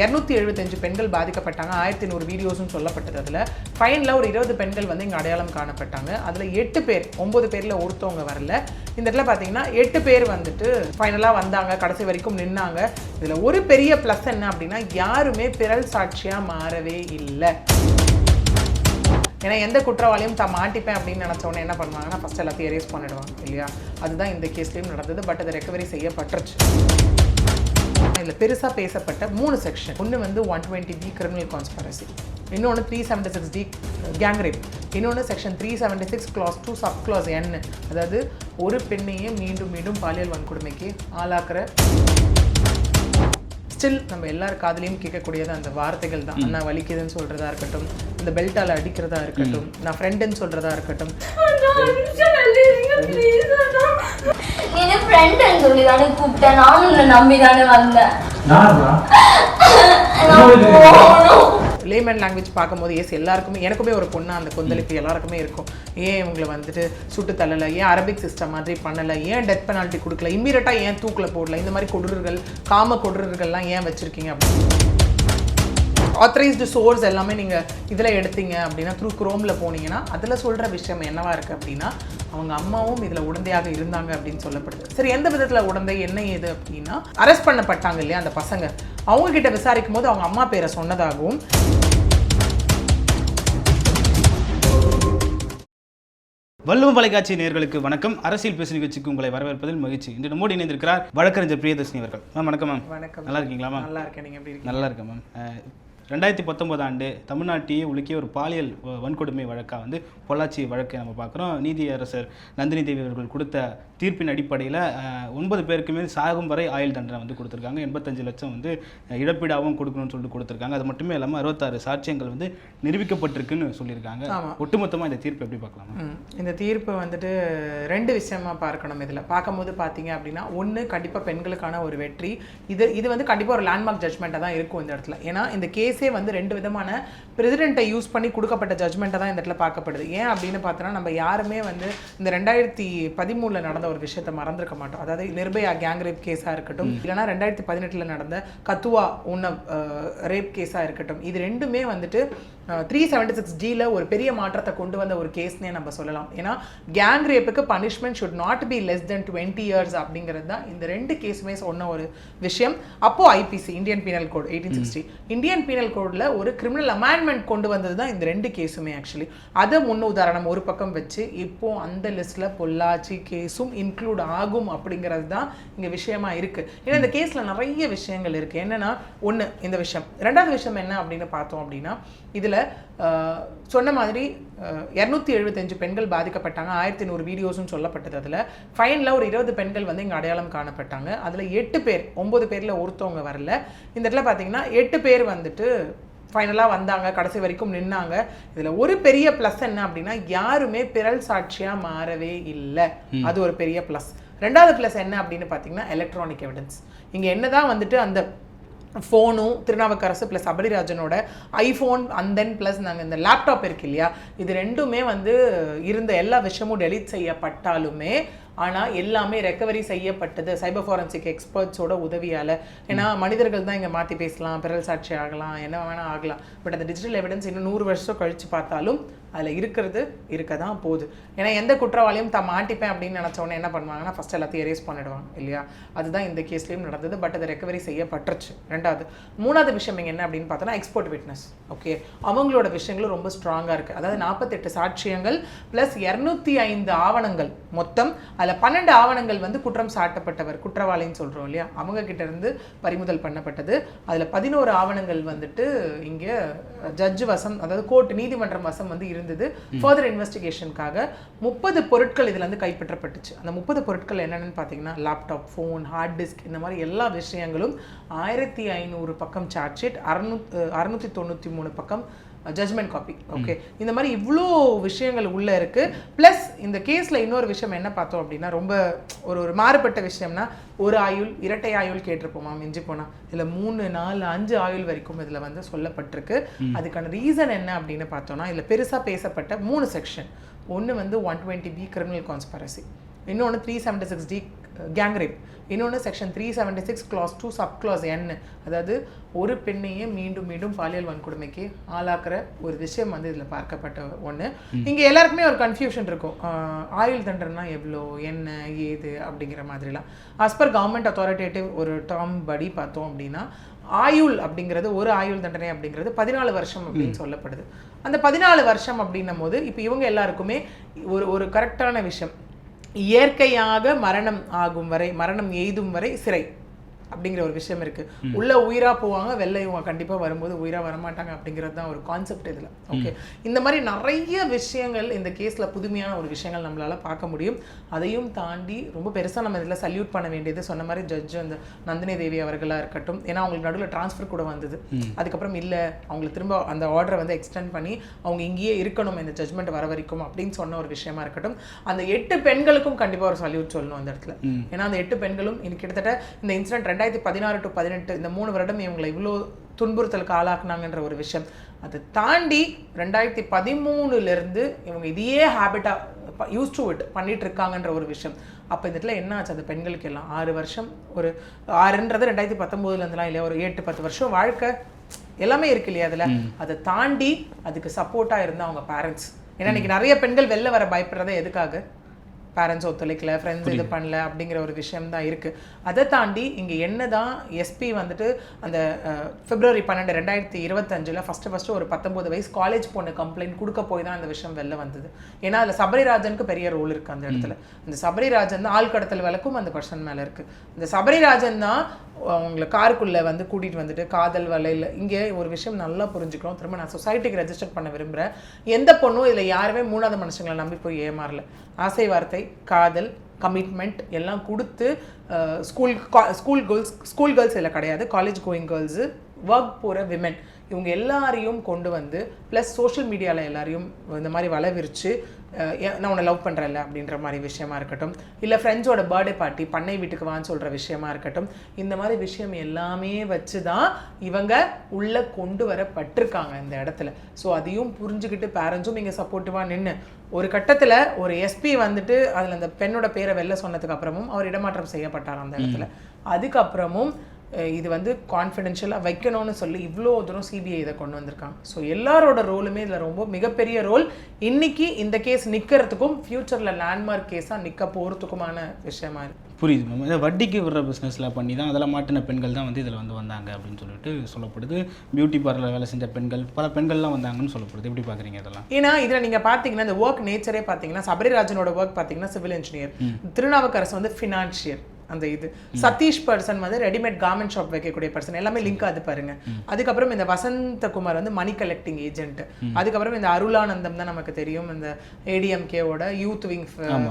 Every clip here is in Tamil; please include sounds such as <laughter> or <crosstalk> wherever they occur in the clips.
இரநூத்தி எழுபத்தஞ்சு பெண்கள் பாதிக்கப்பட்டாங்க. ஆயிரத்தி நூறு வீடியோஸும் சொல்லப்பட்டது அதில். ஃபைனலாக ஒரு இருபது பெண்கள் வந்து இங்கே அடையாளம் காணப்பட்டாங்க. அதில் எட்டு பேர் ஒம்பது பேரில் ஒருத்தவங்க வரல. இந்த இடத்துல பார்த்தீங்கன்னா எட்டு பேர் வந்துட்டு ஃபைனலாக வந்தாங்க. கடைசி வரைக்கும் நின்னாங்க. இதில் ஒரு பெரிய ப்ளஸ் என்ன அப்படின்னா யாருமே பிறல் சாட்சியாக மாறவே இல்லை. ஏன்னா எந்த குற்றவாளியும் தான் மாட்டிப்பேன் அப்படின்னு நினச்ச உடனே என்ன பண்ணுவாங்கன்னா ஃபஸ்ட் எல்லாத்தையும் எரேஸ் பண்ணிடுவாங்க இல்லையா? அதுதான் இந்த கேஸ்லேயும் நடந்தது. பட் அது ரெக்கவரி செய்யப்பட்டுருச்சு. இதில் பெருசாக பேசப்பட்ட மூணு செக்ஷன் ஒன்று வந்து one twenty B criminal conspiracy இன்னொன்று three seventy six D gang rape இன்னொன்று section three seventy six clause two sub clause N அதாவது ஒரு பெண்ணையே மீண்டும் மீண்டும் பாலியல் வன்கொடுமைக்கு ஆளாக்குற ஸ்டில் நம்ம எல்லார் காதுலையும் கேட்கக்கூடியது அந்த வார்த்தைகள் தான். அண்ணா வலிக்குதுன்னு சொல்றதா இருக்கட்டும் இந்த பெல்ட்டால் அடிக்கிறதா இருக்கட்டும் நான் ஃப்ரெண்டுன்னு சொல்றதா இருக்கட்டும். நீ ஃப்ரெண்ட் சொல்லி தானே கூப்பிட்டேன். நானும் உன்னை நம்பி தானே வந்தேன் லேமன் லாங்குவேஜ் பார்க்கும்போது எஸ் எல்லாருக்குமே எனக்குமே ஒரு பொண்ணு அந்த கொந்தளிப்பு எல்லாருக்குமே இருக்கும். ஏன் இவங்களை வந்துட்டு சுட்டு தள்ளலை? ஏன் அரபிக் சிஸ்டம் மாதிரி பண்ணலை? ஏன் டெத் பெனால்ட்டி கொடுக்கல? இம்மீடியட்டாக ஏன் தூக்கில் போடல? இந்த மாதிரி கொடூரர்கள் காம கொடூரர்கள்லாம் ஏன் வச்சுருக்கீங்க அப்படின்னு ஆத்தரைஸ்டு சோர்ஸ் எல்லாமே நீங்கள் இதில் எடுத்தீங்க அப்படின்னா த்ரூ குரோமில் போனீங்கன்னா அதில் சொல்கிற விஷயம் என்னவா இருக்குது அப்படின்னா அவங்க அம்மாவும் இதில் உடந்தையாக இருந்தாங்க அப்படின்னு சொல்லப்படுது. சரி எந்த விதத்தில் உடந்தை என்ன ஏது அப்படின்னா அரெஸ்ட் பண்ணப்பட்டாங்க இல்லையா அந்த பசங்க. அவங்க கிட்ட விசாரிக்கும் போது அவங்க அம்மா பேரை சொன்னதாகவும் வள்ளுவ தொலைக்காட்சி நேயர்களுக்கு வணக்கம். அரசியல் பேசு நிகழ்ச்சிக்கு உங்களை வரவேற்பதில் மகிழ்ச்சி. இன்று நம்மோடு இணைந்திருக்கிறார் வழக்கறிஞர் பிரியதர்ஷினி அவர்கள். மேம் வணக்கம் மேம். வணக்கம். நல்லா இருக்கீங்களா மேம்? நல்லா இருக்கேன். நீங்கள் நல்லா இருக்கேன் மேம். ரெண்டாயிரத்தி பத்தொன்பது ஆண்டு தமிழ்நாட்டையே உலுக்கிய ஒரு பாலியல் வன்கொடுமை வழக்காக வந்து பொள்ளாச்சி வழக்கை நம்ம பார்க்குறோம். நீதியரசர் நந்தினி தேவி அவர்கள் கொடுத்த தீர்ப்பின் அடிப்படையில் ஒன்பது பேருக்குமே சாகும் வரை ஆயுள் தண்டனை வந்து கொடுத்துருக்காங்க. எண்பத்தஞ்சு லட்சம் வந்து இழப்பீடாகவும் கொடுக்கணும்னு சொல்லிட்டு கொடுத்துருக்காங்க. அது மட்டுமே இல்லாமல் அறுபத்தாறு சாட்சியங்கள் வந்து நிரூபிக்கப்பட்டிருக்குன்னு சொல்லியிருக்காங்க. ஒட்டுமொத்தமாக இந்த தீர்ப்பு எப்படி பார்க்கலாம். இந்த தீர்ப்பு வந்துட்டு ரெண்டு விஷயமா பார்க்கணும் இதில். பார்க்கும்போது பார்த்தீங்க அப்படின்னா ஒன்று கண்டிப்பாக பெண்களுக்கான ஒரு வெற்றி. இது இது வந்து கண்டிப்பாக ஒரு லேண்ட்மார்க் ஜட்மெண்ட்டாக தான் இருக்கும் இந்த இடத்துல. ஏன்னா இந்த கேஸே வந்து ரெண்டு விதமான பிரசிடென்ட்டை யூஸ் பண்ணி கொடுக்கப்பட்ட ஜட்மெண்ட்டாக தான் இந்த இடத்துல பார்க்கப்படுது. ஏன் அப்படின்னு பார்த்தோன்னா நம்ம யாருமே வந்து இந்த ரெண்டாயிரத்தி பதிமூணில் நடந்த ஒரு விஷயத்தை மறந்துருக்க மாட்டோம். அதாவது நிர்பயா கேங் ரேப் கேஸாக இருக்கட்டும் இல்லைனா ரெண்டாயிரத்தி பதினெட்டில் நடந்த கத்துவா உன்ன ரேப் கேஸாக இருக்கட்டும் இது ரெண்டுமே வந்துட்டு த்ரீ செவன்டி சிக்ஸ் ஜியில் ஒரு பெரிய மாற்றத்தை கொண்டு வந்த ஒரு கேஸ்னே நம்ம சொல்லலாம். ஏன்னா gang ரேப்புக்கு punishment should not be less than twenty years அப்படிங்கிறது தான் இந்த ரெண்டு கேஸுமே சொன்ன ஒரு விஷயம். அப்போ IPC Indian penal code eighteen sixty Indian penal கோடில் ஒரு கிரிமினல் அமெண்ட்மெண்ட் கொண்டு வந்தது தான் இந்த ரெண்டு கேஸுமே ஆக்சுவலி அதை முன் உதாரணம் ஒரு பக்கம் வச்சு இப்போ அந்த லிஸ்ட்டில் பொள்ளாச்சி கேஸும் இன்க்ளூட் ஆகும் அப்படிங்கிறது தான் இங்கே விஷயமா இருக்குது ஏன்னா இந்த கேஸில் நிறைய விஷயங்கள் இருக்குது என்னன்னா ஒன்று இந்த விஷயம். ரெண்டாவது விஷயம் என்ன அப்படின்னு பார்த்தோம் அப்படின்னா இதில் சொன்ன மாதிரி இரநூத்தி எழுபத்தஞ்சு பெண்கள் பாதிக்கப்பட்டாங்க. ஆயிரத்தி நூறு வீடியோஸும் சொல்லப்பட்டது அதில். ஃபைனில் ஒரு இருபது பெண்கள் வந்து இங்கே அடையாளம் காணப்பட்டாங்க. அதில் எட்டு பேர் ஒம்பது பேரில் ஒருத்தவங்க வரல. இந்த இடத்துல பார்த்தீங்கன்னா எட்டு பேர் வந்துட்டு ஃபைனலாக வந்தாங்க கடைசி வரைக்கும் நின்னாங்க. இதில் ஒரு பெரிய ப்ளஸ் என்ன அப்படின்னா யாருமே பிறல் சாட்சியாக மாறவே இல்லை. அது ஒரு பெரிய ப்ளஸ் ரெண்டாவது ப்ளஸ் என்ன அப்படின்னு பார்த்தீங்கன்னா எலக்ட்ரானிக் எவிடன்ஸ் இங்கே என்னதான் வந்துட்டு அந்த ஃபோனும் திருநாவுக்கரசு ப்ளஸ் அபரிராஜனோட ஐஃபோன் அண்ட் தென் ப்ளஸ் நாங்கள் இந்த லேப்டாப் இருக்கு இல்லையா? இது ரெண்டுமே வந்து இருந்த எல்லா விஷயமும் டெலீட் செய்யப்பட்டாலுமே ஆனால் எல்லாமே ரெக்கவரி செய்யப்பட்டது சைபர் ஃபாரன்சிக் எக்ஸ்பர்ட்ஸோட உதவியால். ஏன்னா மனிதர்கள் தான் இங்கே மாற்றி பேசலாம் பிறல் சாட்சி ஆகலாம் என்ன வேணால் ஆகலாம். பட் அந்த டிஜிட்டல் எவிடன்ஸ் இன்னும் நூறு வருஷம் கழித்து பார்த்தாலும் அதில் இருக்கிறது இருக்க தான் போகுது. ஏன்னா எந்த குற்றவாளியும் தான் மாட்டிப்பேன் அப்படின்னு நினச்சவொன்னே என்ன பண்ணுவாங்கன்னா ஃபஸ்ட் எல்லாத்தையும் எரேஸ் பண்ணிடுவாங்க இல்லையா? அதுதான் இந்த கேஸ்லேயும் நடந்தது பட் அது ரெக்கவரி செய்யப்பட்டுருச்சு. ரெண்டாவது மூணாவது விஷயம் இங்கே என்ன அப்படின்னு பார்த்தோன்னா எக்ஸ்போர்ட் விட்னஸ் ஓகே அவங்களோட விஷயங்களும் ரொம்ப ஸ்ட்ராங்காக இருக்குது அதாவது நாற்பத்தெட்டு சாட்சியங்கள் ப்ளஸ் இரநூத்தி ஐந்து ஆவணங்கள் மொத்தம். அதில் பன்னெண்டு ஆவணங்கள் வந்து குற்றம் சாட்டப்பட்டவர் குற்றவாளின்னு சொல்கிறோம் இல்லையா? அவங்க கிட்டேருந்து பறிமுதல் பண்ணப்பட்டது. அதில் பதினோரு ஆவணங்கள் வந்துட்டு இங்கே ஜட்ஜ் வசம் அதாவது கோர்ட் நீதிமன்றம் வசம் வந்து இருந்தது. ஃபர்தர் இன்வெஸ்டிகேஷனுக்காக முப்பது பொருட்கள் இதில் இருந்து கைப்பற்றப்பட்டுச்சு. அந்த முப்பது பொருட்கள் என்னென்னு பார்த்தீங்கன்னா லேப்டாப் ஃபோன் ஹார்ட் டிஸ்க் இந்த மாதிரி எல்லா விஷயங்களும் ஆயிரத்தி ஐநூறு பக்கம் சார்ஜ் ஷீட் அறுநூத் அறுநூற்றி தொண்ணூற்றி மூணு பக்கம் ஜட்மெண்ட் காப்பி ஓகே இந்த மாதிரி இவ்வளோ விஷயங்கள் உள்ள இருக்கு. ப்ளஸ் இந்த கேஸ்ல இன்னொரு விஷயம் என்ன பார்த்தோம் அப்படின்னா ரொம்ப ஒரு ஒரு மாறுபட்ட விஷயம்னா ஒரு ஆயுள் இரட்டை ஆயுள் கேட்டிருப்போமா மிஞ்சி போனா. இதுல மூணு நாலு அஞ்சு ஆயுள் வரைக்கும் இதுல வந்து சொல்லப்பட்டிருக்கு. அதுக்கான ரீசன் என்ன அப்படின்னு பார்த்தோம்னா இதுல பெருசா பேசப்பட்ட மூணு செக்ஷன் ஒன்று வந்து one twenty B criminal conspiracy இன்னொன்று three seventy six D gang rape இன்னொன்று section three seventy six clause two sub clause N அதாவது ஒரு பெண்ணையே மீண்டும் மீண்டும் பாலியல் வன்கொடுமைக்கு ஆளாக்குற ஒரு விஷயம் வந்து இதில் பார்க்கப்பட்ட ஒன்று இங்கே எல்லாருக்குமே ஒரு கன்ஃபியூஷன் இருக்கும். ஆயுள் தண்டனைனா எவ்வளோ என்ன ஏது அப்படிங்கிற மாதிரிலாம். As per கவர்மெண்ட் அத்தாரிட்டேட்டிவ் ஒரு டேர்ம் படி பார்த்தோம் அப்படின்னா ஆயுள் அப்படிங்கிறது ஒரு ஆயுள் தண்டனை அப்படிங்கிறது பதினாலு வருஷம் அப்படின்னு சொல்லப்படுது. அந்த பதினாலு வருஷம் அப்படின்னும் போது இப்போ இவங்க எல்லாருக்குமே ஒரு ஒரு கரெக்டான விஷயம். இயற்கையாக மரணம் ஆகும் வரை மரணம் எய்தும் வரை சிறை. அப்படிங்கிற ஒரு விஷயம் இருக்கு. உள்ள உயிரா போவாங்க வெளில இவங்க கண்டிப்பா வரும்போது உயிரா வரமாட்டாங்க அப்படிங்கிறது தான் ஒரு கான்செப்ட் இதுல. ஓகே இந்த மாதிரி நிறைய விஷயங்கள் இந்த கேஸ்ல புதுமையான ஒரு விஷயங்கள் நம்மளால பார்க்க முடியும். அதையும் தாண்டி ரொம்ப பெருசா நம்ம இதுல சல்யூட் பண்ண வேண்டியது சொன்ன மாதிரி ஜட்ஜ் அந்த நந்தினி தேவி அவர்களா இருக்கட்டும். ஏன்னா அவங்களுக்கு நடுவில் டிரான்ஸ்ஃபர் கூட வந்தது. அதுக்கப்புறம் இல்ல அவங்களுக்கு திரும்ப அந்த ஆர்டரை வந்து எக்ஸ்டெண்ட் பண்ணி அவங்க இங்கேயே இருக்கணும் இந்த ஜட்மெண்ட் வர வரைக்கும் அப்படின்னு சொன்ன ஒரு விஷயமா இருக்கட்டும். அந்த எட்டு பெண்களுக்கும் கண்டிப்பா ஒரு சல்யூட் சொல்லணும் அந்த இடத்துல. ஏன்னா அந்த எட்டு பெண்களும் இன்னைக்கு கிட்டத்தட்ட இந்த இன்சிடென்ட் ரெண்டாயிரத்தி பதினாறு டு பதினெட்டு இந்த மூணு வருடம் இவங்களை இவ்வளோ துன்புறுத்தலுக்கு ஆளாக்குனாங்கன்ற ஒரு விஷயம். அதை தாண்டி ரெண்டாயிரத்தி பதிமூணுலேருந்து இவங்க இதையே ஹேபிட்டாக யூஸ் டு இட் பண்ணிட்டு இருக்காங்கன்ற ஒரு விஷயம். அப்போ இந்த இடத்துல என்ன ஆச்சு? அந்த பெண்களுக்கு எல்லாம் ஆறு வருஷம் ஒரு ஆறுன்றது ரெண்டாயிரத்தி பத்தொம்போதுலேருந்துலாம் இல்லையா? ஒரு எட்டு பத்து வருஷம் வாழ்க்கை எல்லாமே இருக்கு இல்லையா அதில்? அதை தாண்டி அதுக்கு சப்போர்ட்டாக இருந்த அவங்க பேரண்ட்ஸ் ஏன்னா இன்னைக்கு நிறைய பெண்கள் வெளில வர பயப்படுறதே எதுக்காக? பேரண்ட்ஸ் ஒத்துழைக்கல ஃப்ரெண்ட்ஸ் இது பண்ணல அப்படிங்கிற ஒரு விஷயம் தான் இருக்குது அதை தாண்டி இங்கே என்ன தான் எஸ்பி வந்துட்டு அந்த பிப்ரவரி பன்னெண்டு ரெண்டாயிரத்தி இருபத்தஞ்சில் ஃபஸ்ட்டு ஃபஸ்ட்டு ஒரு பத்தொம்போது வயசு காலேஜ் பொண்ணு கம்ப்ளைண்ட் கொடுக்க போய் தான் அந்த விஷயம் வெளில வந்தது. ஏன்னா அதில் சபரிராஜனுக்கு பெரிய ரோல் இருக்குது அந்த இடத்துல. அந்த சபரிராஜன் தான் ஆள் கடத்தல் வழக்கும் அந்த பர்சன் மேலே இருக்குது இந்த சபரிராஜன் தான் அவங்கள காருக்குள்ளே வந்து கூட்டிகிட்டு வந்துட்டு காதல் வலையில் இங்கே ஒரு விஷயம் நல்லா புரிஞ்சுக்கணும் திரும்ப நான் சொசைட்டிக்கு ரெஜிஸ்டர் பண்ண விரும்புகிறேன் எந்த பொண்ணும் இதில் யாருமே மூணாவது மனுஷங்களை நம்பி போய் ஏமாறல. ஆசை வார்த்தை காதல் கமிட்மெண்ட் எல்லாம் கொடுத்து school school girls school girls இதில் கிடையாது. காலேஜ் கோயிங் கேர்ள்ஸு ஒர்க் போகிற விமென் இவங்க எல்லாரையும் கொண்டு வந்து ப்ளஸ் சோஷியல் மீடியாவில் எல்லாரையும் இந்த மாதிரி வலை நான் உன்னை லவ் பண்ணுறேன்ல அப்படின்ற மாதிரி விஷயமா இருக்கட்டும். இல்லை ஃப்ரெண்ட்ஸோட பர்த்டே பார்ட்டி பண்ணை வீட்டுக்கு வான்னு சொல்கிற விஷயமா இருக்கட்டும். இந்த மாதிரி விஷயம் எல்லாமே வச்சு தான் இவங்க உள்ளே கொண்டு வரப்பட்டிருக்காங்க இந்த இடத்துல. ஸோ அதையும் புரிஞ்சுக்கிட்டு பேரண்ட்ஸும் இங்கே சப்போர்ட்டிவாக நின்று ஒரு கட்டத்தில் ஒரு எஸ்பி வந்துட்டு அதில் அந்த பெண்ணோட பேரை வெளில சொன்னதுக்கு அப்புறமும் அவர் இடமாற்றம் செய்யப்பட்டார் அந்த இடத்துல. அதுக்கப்புறமும் இது வந்து கான்ஃபிடென்ஷியலாக வைக்கணும்னு சொல்லி இவ்வளோ தூரம் சிபிஐ இதை கொண்டு வந்திருக்காங்க. ஸோ எல்லாரோட ரோலுமே இதில் ரொம்ப மிகப்பெரிய ரோல். இன்னைக்கு இந்த கேஸ் நிற்கிறதுக்கும் ஃப்யூச்சரில் லேண்ட்மார்க் கேஸாக நிற்க போகிறதுக்குமான விஷயமா இருக்கு. புரியுது மேம் இதை வட்டிக்கு விடுற பிஸ்னஸில் பண்ணி தான் அதில் மாட்டின பெண்கள் தான் வந்து இதில் வந்து வந்தாங்க அப்படின்னு சொல்லிட்டு சொல்லப்படுது. பியூட்டி பார்லர் வேலை செஞ்ச பெண்கள் பல பெண்கள்லாம் வந்தாங்கன்னு சொல்லப்படுது. எப்படி பார்க்குறீங்க இதெல்லாம்? ஏன்னா இதில் நீங்கள் பார்த்தீங்கன்னா இந்த ஒர்க் நேச்சரே பார்த்தீங்கன்னா சபரிராஜனோட ஒர்க் பார்த்தீங்கன்னா சிவில் இன்ஜினியர் திருநாவுக்கரசு வந்து ஃபினான்ஷியர் அந்த இது. சதீஷ் பர்சன் வந்து ரெடிமேட் கார்மெண்ட் ஷாப் வைக்கக்கூடிய பர்சன் எல்லாமே லிங்க் அது பாருங்க. அதுக்கப்புறம் இந்த வசந்தகுமார் வந்து மணி கலெக்டிங் ஏஜென்ட் அதுக்கப்புறம் இந்த அருளானந்தம் தான் நமக்கு தெரியும். இந்த ஏடிஎம்கேவோட யூத் விங்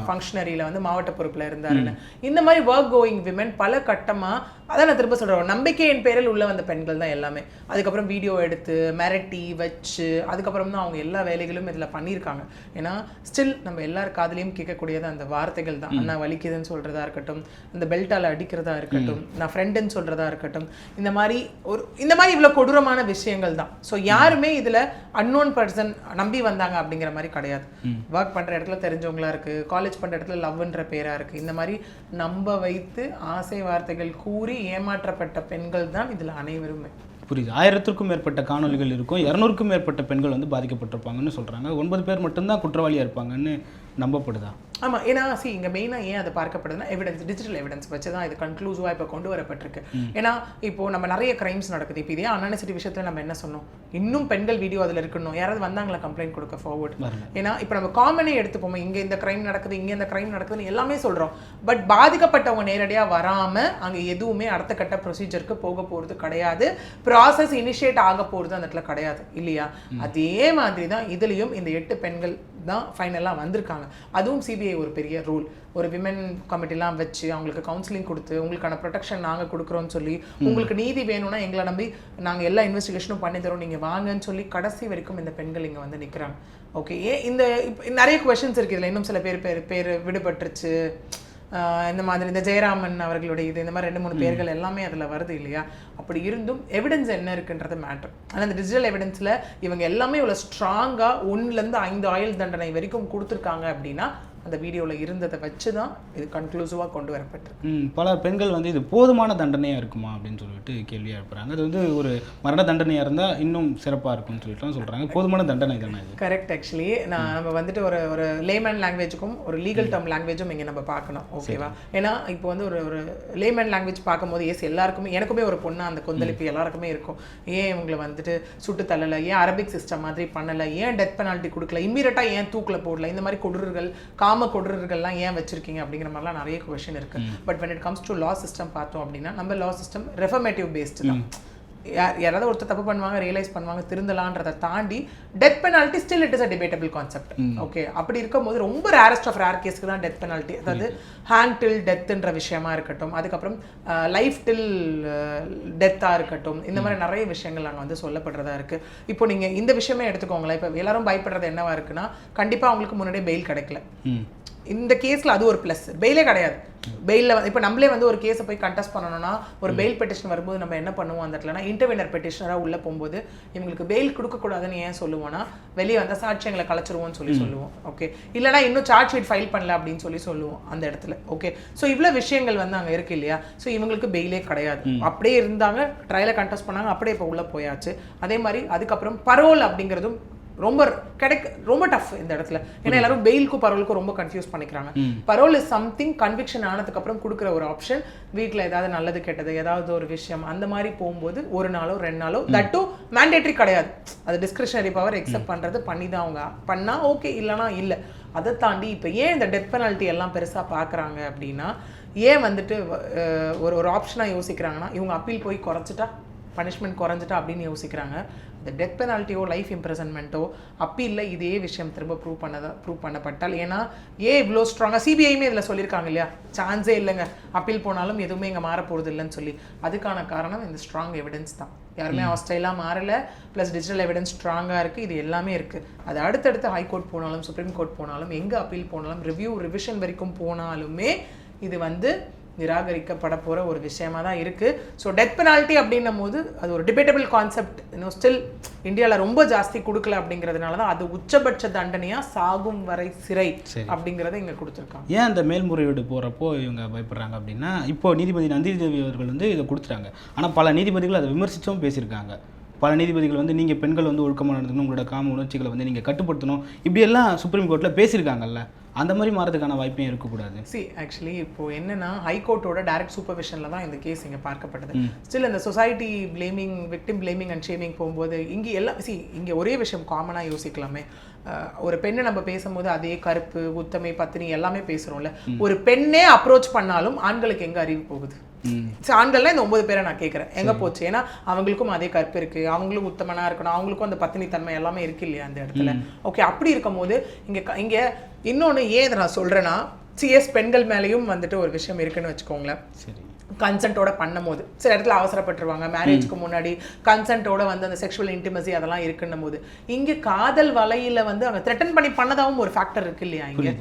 ஃபங்க்ஷனரியில வந்து மாவட்ட பொறுப்புல இருந்தாருன்னு. இந்த மாதிரி ஒர்க் கோயிங் விமன் பல கட்டமா அதான் நான் திரும்ப சொல்றேன் நம்பிக்கையின் பேரில் உள்ள வந்த பெண்கள் தான் எல்லாமே. அதுக்கப்புறம் வீடியோ எடுத்து மிரட்டி வச்சு அதுக்கப்புறம் தான் அவங்க எல்லா வேலைகளும் இதுல பண்ணியிருக்காங்க. ஏன்னா ஸ்டில் நம்ம எல்லார் காதுலயும் கேட்கக்கூடியது அந்த வார்த்தைகள் தான். அண்ணா வலிக்குதுன்னு சொல்றதா இருக்கட்டும் இந்த பெல்ட்டால அடிக்கிறதா இருக்கட்டும் நான் ஃப்ரெண்டுன்னு சொல்றதா இருக்கட்டும் இந்த மாதிரி ஒரு இந்த மாதிரி இவ்வளவு கொடூரமான விஷயங்கள் தான். ஸோ யாருமே இதுல அன்னோன் பர்சன் நம்பி வந்தாங்க அப்படிங்கிற மாதிரி கிடையாது. ஒர்க் பண்ற இடத்துல தெரிஞ்சவங்களா இருக்கு காலேஜ் பண்ற இடத்துல லவ்ன்ற பேரா இருக்கு. இந்த மாதிரி நம்ப வைத்து ஆசை வார்த்தைகள் கூறி ஏமாற்றப்பட்ட பெண்கள் தான் இதுல அனைவருமே. புரியுது. ஆயிரத்திற்கும் மேற்பட்ட காணொளிகள் இருக்கும். இரநூறுக்கும் மேற்பட்ட பெண்கள் வந்து பாதிக்கப்பட்டிருப்பாங்கன்னு சொல்கிறாங்க ஒன்பது பேர் மட்டும்தான் குற்றவாளியாக இருப்பாங்கன்னு நம்பப்படுதா? ஆமா ஏன்னா சி இங்க மெயினா ஏன் அது பார்க்கப்படுதுன்னா எவிடன்ஸ் டிஜிட்டல் எவிடன்ஸ் வச்சு தான் இது கன்க்ளூசிவாக இப்போ கொண்டு வரப்பட்டிருக்கு. ஏன்னா இப்போ நம்ம நிறைய கிரைம்ஸ் நடக்குது. இப்போ இதே அன்அனசிட்டி விஷயத்துல நம்ம என்ன சொன்னோம்? இன்னும் பெண்கள் வீடியோ அதுல இருக்கணும். யாராவது வந்தாங்களா கம்ப்ளைண்ட் கொடுக்க ஃபார்வர்ட். ஏன்னா இப்போ நம்ம காமனே எடுத்துப்போம்? இங்க இந்த கிரைம் நடக்குது இங்க இந்த கிரைம் நடக்குதுன்னு எல்லாமே சொல்றோம். பட் பாதிக்கப்பட்டவங்க நேரடியா வராம அங்க எதுவுமே அடுத்த கட்ட ப்ரொசீஜருக்கு போக போறது கிடையாது. ப்ராசஸ் இனிஷியேட் ஆக போறது அந்த இடத்துல கிடையாது. இல்லையா? அதே மாதிரி தான் இதுலயும் இந்த எட்டு பெண்கள் தான் ஃபைனலாக வந்திருக்காங்க. அதுவும் சிபிஐ ஒரு பெரிய ரூல் ஒரு விமன் கமிட்டிலாம் வச்சு அவங்களுக்கு கவுன்சிலிங் கொடுத்து உங்களுக்கான ப்ரொடெக்ஷன் நாங்கள் கொடுக்குறோம்னு சொல்லி உங்களுக்கு நீதி வேணும்னா எங்களை நம்பி நாங்கள் எல்லா இன்வெஸ்டிகேஷனும் பண்ணி தரோம். நீங்கள் வாங்கன்னு சொல்லி கடைசி வரைக்கும் இந்த பெண்கள் இங்கே வந்து நிற்கிறாங்க ஓகே ஏன் இந்த நிறைய கொஷின்ஸ் இருக்குது இதில். இன்னும் சில பேர் பேர் பேர் விடுபட்டுருச்சு. இந்த மாதிரி இந்த ஜெயராமன் அவர்களுடைய இது இந்த மாதிரி ரெண்டு மூணு பேர்கள் எல்லாமே அதில் வருது இல்லையா? அப்படி இருந்தும் எவிடன்ஸ் என்ன இருக்குன்றது மேட்டர் ஆனால் அந்த டிஜிட்டல் எவிடன்ஸில் இவங்க எல்லாமே இவ்வளோ ஸ்ட்ராங்காக ஒன்றுலேருந்து ஐந்து ஆயுள் தண்டனை வரைக்கும் கொடுத்துருக்காங்க அப்படின்னா அந்த வீடியோவில் இருந்ததை வச்சு தான் இது கன்க்ளூசிவாக கொண்டு வரப்பட்டிருக்கு. பல பெண்கள் வந்து இது போதுமான தண்டனையாக இருக்குமா அப்படின்னு சொல்லிட்டு கேள்வியாக எழுப்புறாங்க. அது வந்து ஒரு மரண தண்டனையாக இருந்தால் இன்னும் சிறப்பாக இருக்கும்னு சொல்லிட்டு சொல்கிறாங்க போதுமான தண்டனை தானே இது? கரெக்ட் ஆக்சுவலி நான் நம்ம வந்துட்டு ஒரு ஒரு லேமேன் லாங்குவேஜுக்கும் ஒரு லீகல் டேர்ம் லாங்குவேஜும் இங்கே நம்ம பார்க்கணும் ஓகேவா ஏன்னா இப்போ வந்து ஒரு ஒரு லேமேன் லாங்குவேஜ் பார்க்கும்போது எஸ் எல்லாருக்குமே எனக்குமே ஒரு பொண்ணு அந்த கொந்தளிப்பு எல்லாருக்குமே இருக்கும். ஏன் இவங்களை வந்துட்டு சுட்டு தள்ளலை? ஏன் அரபிக் சிஸ்டம் மாதிரி பண்ணலை? ஏன் டெத் பெனால்ட்டி கொடுக்கல? இம்மீடியட்டாக ஏன் தூக்கில் போடல? இந்த மாதிரி கொடூர்கள் காம கொடூர்கள்லாம் ஏன் வச்சிருக்கீங்க அப்படிங்கிற மாதிரிலாம் நிறைய கொஷின் இருக்கு. But when it comes to law system பார்த்தோம் அப்படின்னா நம்ம law சிஸ்டம் ரெஃபர்மேட்டிவ் பேஸ்டு தான் யார் யாராவது ஒருத்தர் தப்பு பண்ணுவாங்க ரியலைஸ் பண்ணுவாங்க திருந்தலான்றதை தாண்டி death penalty still it is a debatable concept okay அப்படி இருக்கும்போது ரொம்ப ரேரஸ்ட் ஆஃப் ரேர் கேஸ்க்கு தான் டெத் பெனால்ட்டி அதாவது ஹேங் டில் டெத்துன்ற விஷயமா இருக்கட்டும் அதுக்கப்புறம் லைஃப் டில் டெத்தாக இருக்கட்டும் இந்த மாதிரி நிறைய விஷயங்கள் அங்கே வந்து சொல்லப்படுறதா இருக்கு. இப்போ நீங்க இந்த விஷயமே எடுத்துக்கோங்களேன். இப்போ எல்லாரும் பயப்படுறது என்னவா இருக்குன்னா கண்டிப்பா அவங்களுக்கு முன்னாடியே பெயில் கிடைக்கல. இந்த கேஸ்ல அது ஒரு ப்ளஸ் பெயிலே கிடையாது. பெயிலில் இப்போ நம்மளே வந்து ஒரு கேஸை போய் கண்டெஸ்ட் பண்ணணும்னா ஒரு பெயில் பெட்டிஷன் வரும்போது நம்ம என்ன பண்ணுவோம் அந்த இடத்துலனா இன்டர்வினர் பெட்டிஷனராக உள்ளே போகும்போது இவங்களுக்கு பெயில் கொடுக்கக்கூடாதுன்னு ஏன் சொல்லுவோம்னா வெளியே வந்த சாட்சியங்களை கலைச்சிருவோம்னு சொல்லி சொல்லுவோம். ஓகே இல்லைனா இன்னும் சார்ஜ் ஷீட் ஃபைல் பண்ணல அப்படின்னு சொல்லி சொல்லுவோம் அந்த இடத்துல. ஓகே ஸோ இவ்வளோ விஷயங்கள் வந்து அங்கே இருக்கு இல்லையா? ஸோ இவங்களுக்கு பெயிலே கிடையாது. அப்படியே இருந்தாங்க ட்ரையலை கண்டெஸ்ட் பண்ணாங்க அப்படியே இப்போ உள்ளே போயாச்சு. அதே மாதிரி அதுக்கப்புறம் பரோல் அப்படிங்கிறதும் ரொம்ப கிடைக்க ரொம்ப டஃப் இந்த இடத்துல. ஏன்னா எல்லாரும் பெயிலுக்கும் பரோலுக்கும் ரொம்ப கன்ஃபியூஸ் பண்ணிக்கிறாங்க. பரோல் இஸ் சம்திங் கன்விக்ஷன் ஆனதுக்கு அப்புறம் கொடுக்குற ஒரு ஆப்ஷன் வீட்டில் ஏதாவது நல்லது கெட்டது ஏதாவது ஒரு விஷயம் அந்த மாதிரி போகும்போது ஒரு நாளோ ரெண்டு நாளோ தட்டும் மேண்டேட்ரி கிடையாது. அது டிஸ்கிரிஷனரி பவர் எக்ஸெப்ட் பண்றது பண்ணி தான் அவங்க பண்ணா ஓகே இல்லைனா இல்லை. அதை தாண்டி இப்போ ஏன் இந்த டெத் பெனால்ட்டி எல்லாம் பெருசா பார்க்குறாங்க அப்படின்னா ஏன் வந்துட்டு ஒரு ஒரு ஆப்ஷனாக யோசிக்கிறாங்கன்னா இவங்க அப்பீல் போய் குறைச்சிட்டா பனிஷ்மெண்ட் குறைஞ்சிட்டா அப்படின்னு யோசிக்கிறாங்க. இந்த டெத் பெனால்ட்டியோ லைஃப் இம்ப்ரெசன்மெண்ட்டோ அப்பீல்ல இதே விஷயம் திரும்ப ப்ரூவ் பண்ணதா ப்ரூவ் பண்ணப்பட்டால். ஏன்னா ஏன் இவ்வளோ ஸ்ட்ராங்காக சிபிஐயுமே இதில் சொல்லியிருக்காங்க இல்லையா? சான்ஸே இல்லைங்க. அப்பீல் போனாலும் எதுவுமே இங்கே மாற போகிறது இல்லைன்னு சொல்லி. அதுக்கான காரணம் இந்த ஸ்ட்ராங் எவிடன்ஸ் தான். யாருமே ஹாஸ்டைலாக மாறல. ப்ளஸ் டிஜிட்டல் எவிடன்ஸ் ஸ்ட்ராங்காக இருக்குது. இது எல்லாமே இருக்குது. அது அடுத்தடுத்து ஹைகோர்ட் போனாலும் சுப்ரீம் கோர்ட் போனாலும் எங்கே அப்பீல் போனாலும் ரிவ்யூ ரிவிஷன் வரைக்கும் போனாலுமே இது வந்து நிராகரிக்கப்பட போகிற ஒரு விஷயமா தான் இருக்குது ஸோ டெத் பெனால்ட்டி அப்படின்னும் போது அது ஒரு டிபேட்டபிள் கான்செப்ட் இன்னும் ஸ்டில் இந்தியாவில் ரொம்ப ஜாஸ்தி கொடுக்கல அப்படிங்கிறதுனால தான் அது உச்சபட்ச தண்டனையாக சாகும் வரை சிறை. அப்படிங்கிறத இங்கே கொடுத்துருக்காங்க. ஏன் அந்த மேல்முறையீடு போகிறப்போ இவங்க பயப்படுறாங்க அப்படின்னா இப்போ நீதிபதி நந்தினி தேவி அவர்கள் வந்து இதை கொடுத்துட்டாங்க. ஆனால் பல நீதிபதிகள் அதை விமர்சித்தும் பேசியிருக்காங்க. பல நீதிபதிகள் வந்து நீங்கள் பெண்கள் வந்து ஒழுக்கமாக நடந்துக்கணும் உங்களோட காம உணர்ச்சிகளை வந்து நீங்கள் கட்டுப்படுத்தணும் இப்படியெல்லாம் சுப்ரீம் கோர்ட்டில் பேசியிருக்காங்கல்ல. அந்த மாதிரி மாறதுக்கான வாய்ப்பே இருக்கக்கூடாது. சி ஆக்சுவலி இப்போ என்னன்னா ஹைகோர்ட்டோட டைரக்ட் சூப்பர்விஷனில் தான் இந்த கேஸ் இங்கே பார்க்கப்பட்டது. ஸ்டில் இந்த society blaming victim blaming and shaming போகும்போது இங்கே எல்லாம் சி இங்கே ஒரே விஷயம் காமனாக யோசிக்கலாமே. ஒரு பெண்ணை நம்ம பேசும்போது அதே கருப்பு உத்தமை பத்தினி எல்லாமே பேசுகிறோம்ல ஒரு பெண்ணே அப்ரோச் பண்ணாலும் ஆண்களுக்கு எங்கே அறிவு போகுது? சரி, ஆண்கள்லாம் இந்த ஒன்பது பேரை நான் கேட்குறேன் எங்க போச்சு? ஏன்னா அவங்களுக்கும் அதே கற்பு இருக்கு. அவங்களும் உத்தமனா இருக்கணும். அவங்களுக்கும் அந்த பத்தினி தன்மை எல்லாமே இருக்கு இல்லையா அந்த இடத்துல? ஓகே அப்படி இருக்கும்போது இங்க க- இங்க இன்னொன்னு ஏன் இதை நான் சொல்றேன்னா சிஎஸ் பெண்கள் மேலேயும் வந்துட்டு ஒரு விஷயம் இருக்குன்னு வச்சுக்கோங்களேன். சரி. கன்சென்ட்டோட பண்ணும்போது. சில இடத்துல அவசரப்பட்டுருவாங்க. மேரேஜ்க்கு முன்னாடி கன்சென்ட்டோட வந்து அந்த செக்ஷுவல் இன்டிமசி அதெல்லாம் இருக்குன்னும் போது இங்க காதல் வலையில வந்து அவங்க த்ரெட்டன் பண்ணி பண்ணதாவும் ஒரு ஃபேக்டர் இருக்கு இல்லையா இங்க?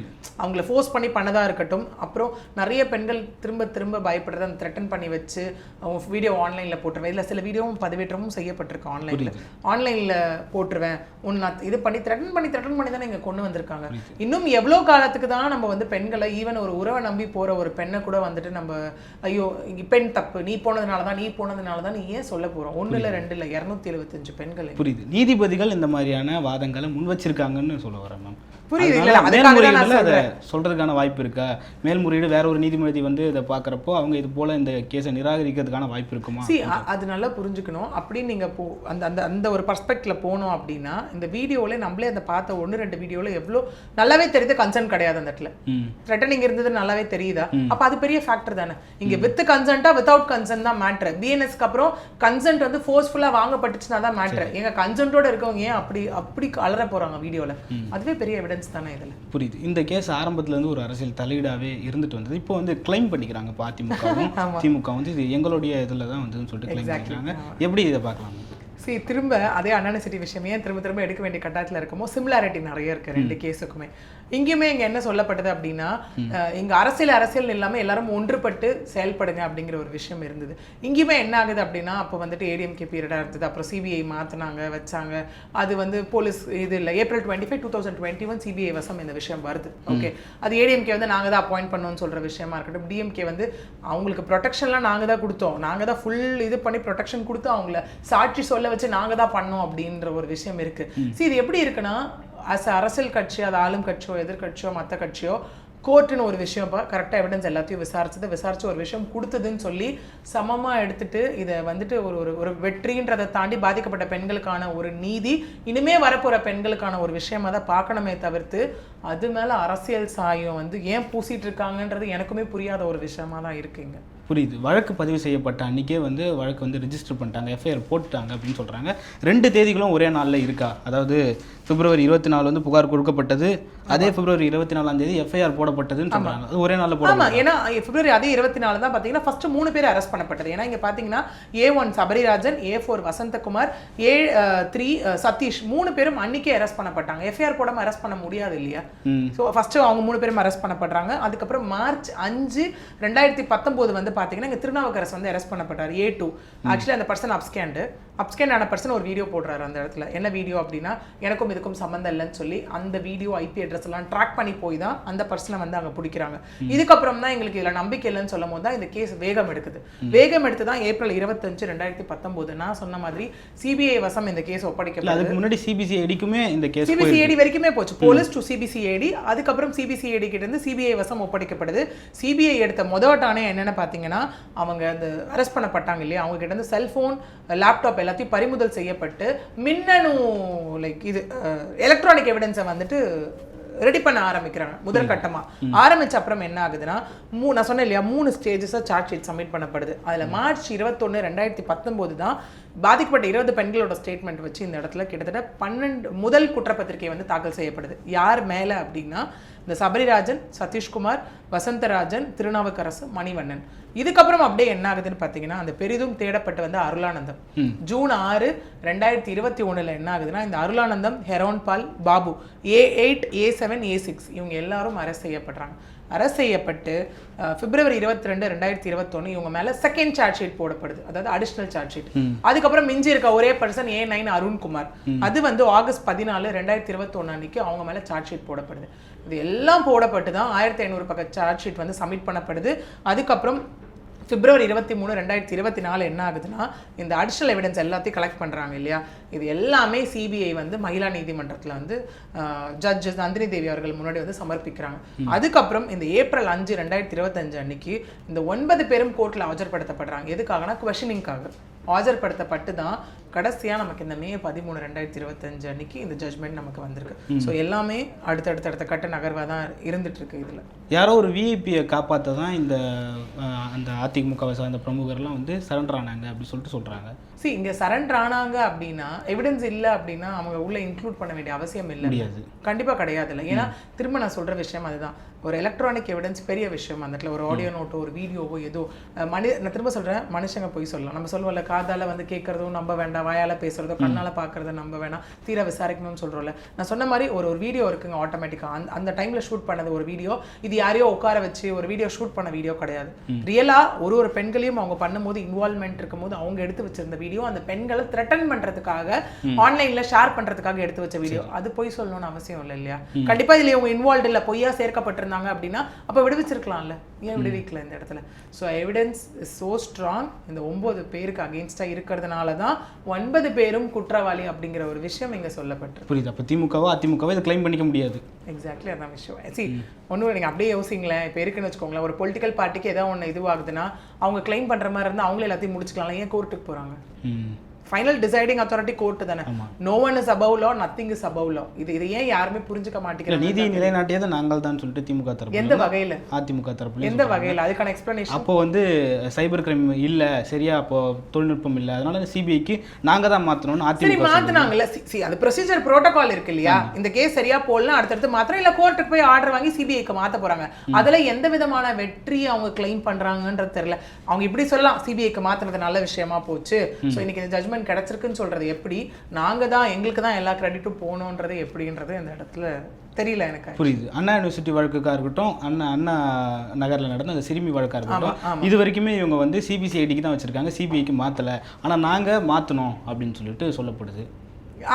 அவங்கள ஃபோர்ஸ் பண்ணி பண்ணதா இருக்கட்டும். அப்புறம் நிறைய பெண்கள் திரும்ப திரும்ப பயப்படுறது அந்த த்ரெட்டன் பண்ணி வச்சு அவங்க வீடியோ ஆன்லைன்ல போட்டுருவேன். இல்ல சில வீடியோவும் பதிவேற்றமும் செய்யப்பட்டிருக்கு ஆன்லைன்ல ஆன்லைன்ல போட்டுருவேன். உன் நான் இது பண்ணி த்ரெட்டன் பண்ணி த்ரெட்டன் பண்ணி தானே இங்க கொண்டு வந்திருக்காங்க. இன்னும் எவ்வளோ காலத்துக்கு தான் நம்ம வந்து பெண்களை ஈவன் ஒரு உறவை நம்பி போற ஒரு பெண்ணை கூட வந்துட்டு நம்ம ஐயோ பெண் தப்பு நீ போனதுனால தான் நீ போனதுனால தான் நீ ஏன் சொல்ல போறோம் ஒண்ணு இல்ல ரெண்டு இல்ல இருநூத்தி எழுபத்தஞ்சு பெண்கள் புரியுது. நீதிபதிகள் இந்த மாதிரியான வாதங்களை முன் வச்சிருக்காங்கன்னு சொல்ல வரேன் மேம். மேல்முறையீடுல அதை சொல்றதுக்கான வாய்ப்பு இருக்கா? மேல்முறையீடு வேற ஒரு நீதிபதி வந்து இதை பார்க்குறப்போ அவங்க இது போல இந்த கேஸை நிராகரிக்கிறதுக்கான வாய்ப்பு இருக்குமா? அது நல்லா புரிஞ்சுக்கணும். அப்படின்னு நீங்க போ அந்த அந்த அந்த ஒரு பர்ஸ்பெக்ட்ல போனோம் அப்படின்னா இந்த வீடியோல நம்மளே அந்த பார்த்த ஒன்று ரெண்டு வீடியோல எவ்வளோ நல்லாவே தெரியுது கன்சர்ன் கிடையாது அந்த இடத்துல. த்ரெட்டனிங் இருந்தது நல்லாவே தெரியுதா? அப்ப அது பெரிய ஃபேக்டர் தானே. இங்க வித் கன்சென்ட்டா வித்தவுட் கன்சென்ட் தான் மேட்ரு பிஎன்எஸ்க்கு அப்புறம் கன்சென்ட் வந்து ஃபோர்ஸ்ஃபுல்லா வாங்கப்பட்டுச்சுன்னா தான் மேட்ரு எங்க கன்சென்ட்டோட இருக்கவங்க ஏன் அப்படி அப்படி அலற போறாங்க வீடியோல? அதுவே பெரிய எவிடன்ஸ் தானே இதுல? புரியுது. இந்த கேஸ் ஆரம்பத்துல இருந்து ஒரு அரசியல் தலையீடாவே இருந்துட்டு வந்தது. இப்போ வந்து கிளைம் பண்ணிக்கிறாங்க இப்போ அதிமுகவும் <laughs> திமுக வந்து இது எங்களுடைய இதில் தான் வந்து சொல்லிட்டு கிளைம் பண்ணிக்கிறாங்க. எப்படி இதை பார்க்கலாம்? See திரும்ப அதே அனானிசிட்டி விஷயம் ஏன் திரும்ப திரும்ப எடுக்க வேண்டிய கட்டாயத்தில் இருக்குமோ சிமிலாரிட்டி நிறைய இருக்கு. ரெண்டு கேஸுக்குமே இங்கேயுமே இங்க என்ன சொல்லப்பட்டது அப்படின்னா இங்க அரசியல் அரசியல் இல்லாம எல்லாரும் ஒன்றுபட்டு செயல்படுங்க அப்படிங்கிற ஒரு விஷயம் இருந்தது. இங்கேயுமே என்ன ஆகுது அப்படின்னா அப்போ வந்துட்டு ஏடிஎம்கே பீரியடா இருந்தது. அப்புறம் சிபிஐ மாத்துனாங்க வச்சாங்க. அது வந்து போலீஸ் இது இல்லை. April twenty five two thousand twenty one CBI வசம் இந்த விஷயம் வருது. ஓகே அது ஏடிஎம்கே வந்து நாங்க தான் அப்பாயிண்ட் பண்ணோம்னு சொல்ற விஷயமா இருக்கட்டும். டிஎம்கே வந்து அவங்களுக்கு ப்ரொடெக்ஷன்லாம் நாங்க தான் கொடுத்தோம். நாங்க தான் ஃபுல் இது பண்ணி ப்ரொடெக்ஷன் கொடுத்து அவங்கள சாட்சி சொல்ல வச்சு நாங்க தான் பண்ணோம் அப்படின்ற ஒரு விஷயம் இருக்கு. see இது எப்படி இருக்குன்னா அஸ் அரசியல் கட்சி அது ஆளும் கட்சியோ எதிர்கட்சியோ மற்ற கட்சியோ கோர்ட்டுன்னு ஒரு விஷயம். இப்போ கரெக்டாக எவிடன்ஸ் எல்லாத்தையும் விசாரிச்சது. விசாரிச்சு ஒரு விஷயம் கொடுத்ததுன்னு சொல்லி சமமாக எடுத்துட்டு இதை வந்துட்டு ஒரு ஒரு ஒரு வெற்றின்றதை தாண்டி பாதிக்கப்பட்ட பெண்களுக்கான ஒரு நீதி இனிமே வரப்போகிற பெண்களுக்கான ஒரு விஷயமா தான் பார்க்கணுமே தவிர்த்து அது மேலே அரசியல் சாயம் வந்து ஏன் பூசிட்டு இருக்காங்கன்றது எனக்குமே புரியாத ஒரு விஷயமா தான் இருக்குங்க புரியுது. வழக்கு பதிவு செய்யப்பட்ட அன்னைக்கே வந்து வழக்கு வந்து ரிஜிஸ்டர் பண்ணிட்டாங்க. எஃப்ஐஆர் போட்டுட்டாங்க அப்படின்னு சொல்கிறாங்க ரெண்டு தேதிகளும் ஒரே நாளில் இருக்கா? அதாவது பிப்ரவரி இருபத்தி நாலு வந்து புகார் கொடுக்கப்பட்டது. அதே பிப்ரவரி இருபத்தி நாலாம் தேதி எஃப்ஐஆர் போடப்பட்டதுன்னு சொல்கிறாங்க அது ஒரே நாளில் போட ஆமா. ஏன்னா பிப்ரவரி அதே இருபத்தி நாலு தான் பாத்தீங்கன்னா ஃபர்ஸ்ட் மூணு பேர் அரெஸ்ட் பண்ணப்பட்டது. ஏன்னா இங்க பாத்தீங்கன்னா A one Sabarirajan A four Vasanthakumar A three Sathish மூணு பேரும் அன்னைக்கே அரெஸ்ட் பண்ணப்பட்டாங்க. எஃப்ஐஆர் போடாம அரெஸ்ட் பண்ண முடியாது இல்லையா. ஸோ ஃபர்ஸ்ட் அவங்க மூணு பேரும் அரெஸ்ட் பண்ணப்படுறாங்க. அதுக்கப்புறம் மார்ச் அஞ்சு ரெண்டாயிரத்தி பத்தொம்போது வந்து பாத்தீங்கன்னா இங்க திருநாவுக்கரசு வந்து அரெஸ்ட் பண்ணப்பட்டார் ஏ டூ ஆக்சுவலி அந்த பர்சன் அப்ஸ்கேண்டு அப்ஸ்கேண்ட் ஆன பர்சன் ஒரு வீடியோ போடுறாரு அந்த இடத்துல. என்ன வீடியோ அப்படின்னா எனக்கும் இதுக்கும் சம்மந்தம் இல்லைன்னு சொல்லி அந்த வீடியோ ஐபி அட்ரஸ் எல்லாம் ட்ராக் பண்ணி போய் தான் அந்த பர்சனை வந்து அங்க பிடிக்கிறாங்க. இதுக்கப்புறம் தான் எங்களுக்கு இதுல நம்பிக்கை இல்லைன்னு சொல்லும் போது தான் இந்த கேஸ் வேகம் எடுக்குது. வேகம் எடுத்து தான் ஏப்ரல் இருபத்தஞ்சு ரெண்டாயிரத்தி பத்தொம்போது நான் சொன்ன மாதிரி சிபிஐ வசம் இந்த கேஸ் ஒப்படைக்கப்படுது அதுக்கு முன்னாடி சிபிசிஐடிக்குமே இந்த கேஸ் சிபிசிஐடி வரைக்குமே போச்சு. போலீஸ் டு சிபிசிஐடி அதுக்கப்புறம் சிபிசிஐடி கிட்ட இருந்து சிபிஐ வசம் ஒப்படைக்கப்படுது சிபிஐ எடுத்த முதல் டானே என்னன்னு பார்த்தீங்கன்னா அவங்க அந்த அரெஸ்ட் பண்ணப்பட்டாங்க இல்லையா? அவங்க கிட்ட இருந்து செல்போன் லேப்டாப் எல்லாத்தையும் பறிமுதல் செய்யப்பட்டு மின்னணு லைக் இது எலக்ட்ரானிக் எவிடன்ஸை வந்துட்டு ரெடி பண்ண ஆரம்பிக்கிறாங்க முதல் கட்டமா. ஆரம்பிச்ச அப்புறம் என்ன ஆகுதுன்னா மூ நான் சொன்னேன் இல்லையா மூணு ஸ்டேஜஸாக சார்ஜ் ஷீட் சப்மிட் பண்ணப்படுது. அதுல மார்ச் இருபத்தொன்னு ரெண்டாயிரத்தி பத்தொம்போது தான் பாதிக்கப்பட்ட இருபது பெண்களோட ஸ்டேட்மெண்ட் வச்சு இந்த இடத்துல கிட்டத்தட்ட பன்னெண்டு முதல் குற்றப்பத்திரிகை வந்து தாக்கல் செய்யப்படுது. யார் மேல அப்படின்னா இந்த சபரிராஜன் சதீஷ்குமார் வசந்தராஜன் திருநாவுக்கரசு மணிவண்ணன். இதுக்கப்புறம் அப்படியே என்ன ஆகுதுன்னு பார்த்தீங்கன்னா அந்த பெரிதும் தேடப்பட்டு வந்த அருளானந்தம். ஜூன் ஆறு ரெண்டாயிரத்தி இருபத்தி ஒண்ணுல என்ன ஆகுதுன்னா இந்த Arulanandam Heron Paul Babu A eight A seven A six இவங்க எல்லாரும் அரெஸ்ட் செய்யப்படுறாங்க. அரெஸ்ட் செய்யப்பட்டு பிப்ரவரி இருபத்தி ரெண்டு ரெண்டாயிரத்தி இருபத்தொன்னு இவங்க மேல செகண்ட் சார்ஜ் ஷீட் போடப்படுது. அதாவது அடிஷனல் சார்ஜ் ஷீட் அதுக்கப்புறம் மிஞ்சி இருக்க ஒரே பர்சன் ஏ நைன் அருண்குமார் அது வந்து ஆகஸ்ட் பதினாலு ரெண்டாயிரத்தி இருபத்தொன்னு அன்னைக்கு அவங்க மேல சார்ஜ் ஷீட் போடப்படுது. இது எல்லாம் போடப்பட்டு தான் ஆயிரத்தி ஐநூறு பக்க சார்ஜ் ஷீட் வந்து சப்மிட் பண்ணப்படுது. அதுக்கப்புறம் பிப்ரவரி இருபத்தி மூணு ரெண்டாயிரத்தி இருபத்தி நாலு என்ன ஆகுதுன்னா இந்த அடிஷனல் எவிடன்ஸ் எல்லாத்தையும் கலெக்ட் பண்றாங்க இல்லையா? இது எல்லாமே சிபிஐ வந்து மகிழா நீதிமன்றத்துல வந்து ஜட்ஜ் நந்தினி தேவி அவர்கள் முன்னாடி வந்து சமர்ப்பிக்கிறாங்க. அதுக்கப்புறம் இந்த ஏப்ரல் அஞ்சு ரெண்டாயிரத்தி இருபத்தஞ்சு அன்னைக்கு இந்த ஒன்பது பேரும் கோர்ட்ல ஆஜர்படுத்தப்படுறாங்க. எதுக்காகனா கொஷனிங்காக ஆஜர்படுத்தப்பட்டு தான் கடைசியா நமக்கு இந்த மே பதிமூணு ரெண்டாயிரத்தி இருபத்தஞ்சு அன்னைக்கு இந்த ஜட்மெண்ட் நமக்கு வந்திருக்கு. ஸோ எல்லாமே அடுத்தடுத்த அடுத்த கட்ட நகர்வா தான் இருந்துட்டு இருக்கு இதுல. யாரோ ஒரு விஐபியை காப்பாற்ற தான் இந்த அந்த அதிமுகவை சார்ந்த பிரமுகர்லாம் வந்து சரண்டர் ஆனாங்க அப்படி சொல்லிட்டு சொல்கிறாங்க see இங்க சரண்டர் ஆனாங்க அப்படின்னா எவிடன்ஸ் இல்ல அப்படின்னா அவங்க உள்ள இன்க்ளூட் பண்ண வேண்டிய அவசியம் இல்லை. முடியாது. கண்டிப்பா கிடையாது இல்லை. ஏன்னா திரும்ப நான் சொல்ற விஷயம் அதுதான். ஒரு எலக்ட்ரானிக் எவிடன்ஸ் பெரிய விஷயம் அந்த இடத்துல ஒரு ஆடியோ நோட்டோ ஒரு வீடியோவோ ஏதோ மனி நான் திரும்ப சொல்றேன் மனுஷங்க போய் சொல்லலாம். நம்ம சொல்லுவோம்ல காதால வந்து கேட்கறதும் நம்ப வேண்டாம் வாயால பேசுறதோ கண்ணால பார்க்கறதும் நம்ப வேணாம். தீர விசாரிக்கணும்னு சொல்றோம்ல. நான் சொன்ன மாதிரி ஒரு ஒரு வீடியோ இருக்குங்க ஆட்டோமேட்டிக்கா அந்த அந்த டைம்ல ஷூட் பண்ணது ஒரு வீடியோ இது யாரையோ உட்கார வச்சு ஒரு வீடியோ ஷூட் பண்ண வீடியோ கிடையாது. ரியலா ஒரு ஒரு பெண்களையும் அவங்க பண்ணும்போது இன்வால்மெண்ட் இருக்கும்போது அவங்க எடுத்து வச்சிருந்த வீடியோ அந்த பெண்களை த்ரெட்டன் பண்றதுக்காக ஆன்லைன்ல ஷேர் பண்றதுக்காக எடுத்து வச்ச வீடியோ அது பொய் சொல்லணும்னு அவசியம் இல்லை இல்லையா? கண்டிப்பா இதுல இவங்க இன்வால்வ் இல்ல. பொய்யா சேர்க்கப்பட்டிருந்தாங்க அப்படின்னா அப்ப விடுவிச்சிருக்கலாம்ல. ஏன் விடுவிக்கல இந்த இடத்துல? So evidence is so strong இந்த ஒன்பது பேருக்கு அகெயின்ஸ்டா இருக்கிறதுனால தான் ஒன்பது பேரும் குற்றவாளி அப்படிங்கிற ஒரு விஷயம் இங்க சொல்லப்பட்டிருக்கு. புரியுது. அப்போ திமுகவோ அதிமுகவோ இதை கிளைம் பண்ணிக்க முடியாது. எக்ஸாக்ட்லி அதான் விஷயம். சி ஒன்றும் நீங்கள் அப்படியே யோசிங்களேன். இப்போ இருக்குன்னு வச்சுக்கோங்களேன் ஒரு பொலிட்டிக்கல் பார்ட்டிக்கு ஏதோ ஒன்று இதுவாகுதுன்னா அவங்க கிளைம் பண்ணுற மாதிரி இருந்தால் அவங்களே எல்லாத்தையும் முடிச்சுக்கலாம் ஏன் கோர்ட்டுக்கு போகிறாங்க ஃபைனல் டிசைடிங் அத்தாரிட்டி கோர்ட்டு தானே. No one is above law nothing is above law இது இது ஏன் யாருமே புரிஞ்சுக்க இல்லை மாட்டேங்கிறாங்க நீதியை நிலைநாட்டியது நாங்கள் தான் சொல்லிட்டு திமுக தரப்பு எந்த வகையில? அதிமுக தரப்புல எந்த வகையில? அதுக்கான எக்ஸ்பிளனேஷன் அப்போ வந்து சைபர் கிரைம் இல்லை சரியா அப்போ தொழில்நுட்பம் இல்லை அதனால சிபிஐக்கு நாங்கள் தான் மாற்றணும்னு அதிமுக சொல்லுது. மாத்துனாங்கல்ல. சி- அது ப்ரொசீஜர் புரோட்டோகால் இருக்கு இல்லையா? இந்த கேஸ் சரியா போடலாம் அடுத்தடுத்து மாத்திரம் இல்ல கோர்ட்டுக்கு போய் ஆர்டர் வாங்கி சிபிஐக்கு மாத்த போறாங்க. அதுல எந்த விதமான வெற்றி அவங்க கிளைம் பண்றாங்கன்றது தெரியல. அவங்க இப்படி சொல்லலாம். சிபிஐக்கு மாத்துனது நல்ல விஷயமா போச்சு. சோ இன்னைக்கு இந்த ஜட்மெண்ட் விமன் கிடைச்சிருக்குன்னு சொல்றது எப்படி? நாங்க தான் எங்களுக்கு தான் எல்லா கிரெடிட்டும் போகணுன்றது எப்படின்றது இந்த இடத்துல தெரியல எனக்கு புரியுது. அண்ணா யூனிவர்சிட்டி வழக்குக்காக இருக்கட்டும் அண்ணா அண்ணா நகரில் நடந்த அந்த சிறுமி வழக்காக இருக்கட்டும் இது வரைக்குமே இவங்க வந்து சிபிசிஐடிக்கு தான் வச்சுருக்காங்க. சிபிஐக்கு மாற்றலை ஆனால் நாங்கள் மாற்றணும் அப்படின்னு சொல்லிட்டு சொல்லப்படுது.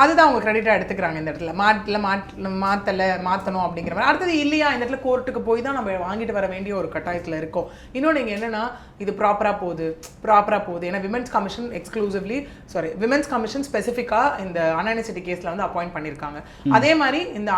அதுதான் அவங்க கிரெடிட்டாக எடுத்துக்கிறாங்க இந்த இடத்துல. மாட்டல மாட் மாற்றலை மாற்றணும் அப்படிங்கிற மாதிரி. அடுத்தது இல்லையா இந்த இடத்துல கோர்ட்டுக்கு போய் தான் நம்ம வாங்கிட்டு வர வேண்டிய ஒரு கட்டாயத்தில் இருக்கோம். இன்னொன்று இங்கே என்னன்னா இது ப்ராப்பராக போகுது ப்ராப்பராக போகுது. ஏன்னா women's commission exclusively sorry women's commission ஸ்பெசிஃபிக்காக இந்த அனானிசிட்டி கேஸில் வந்து அப்பாயிண்ட் பண்ணியிருக்காங்க அதே மாதிரி இந்த